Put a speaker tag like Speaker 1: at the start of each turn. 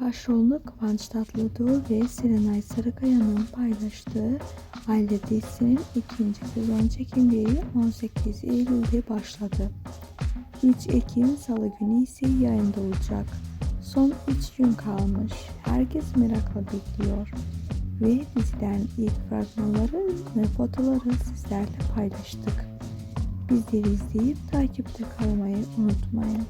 Speaker 1: Başrolünü Kıvanç Tatlıtuğ ve Serenay Sarıkaya'nın paylaştığı Aile dizisinin ikinci sezon çekimleri 18 Eylül'de başladı. 3 Ekim Salı günü ise yayında olacak. Son 3 gün kalmış. Herkes merakla bekliyor. Ve diziden ilk fragmanları ve fotoları sizlerle paylaştık. Bizleri izleyip takipte kalmayı unutmayın.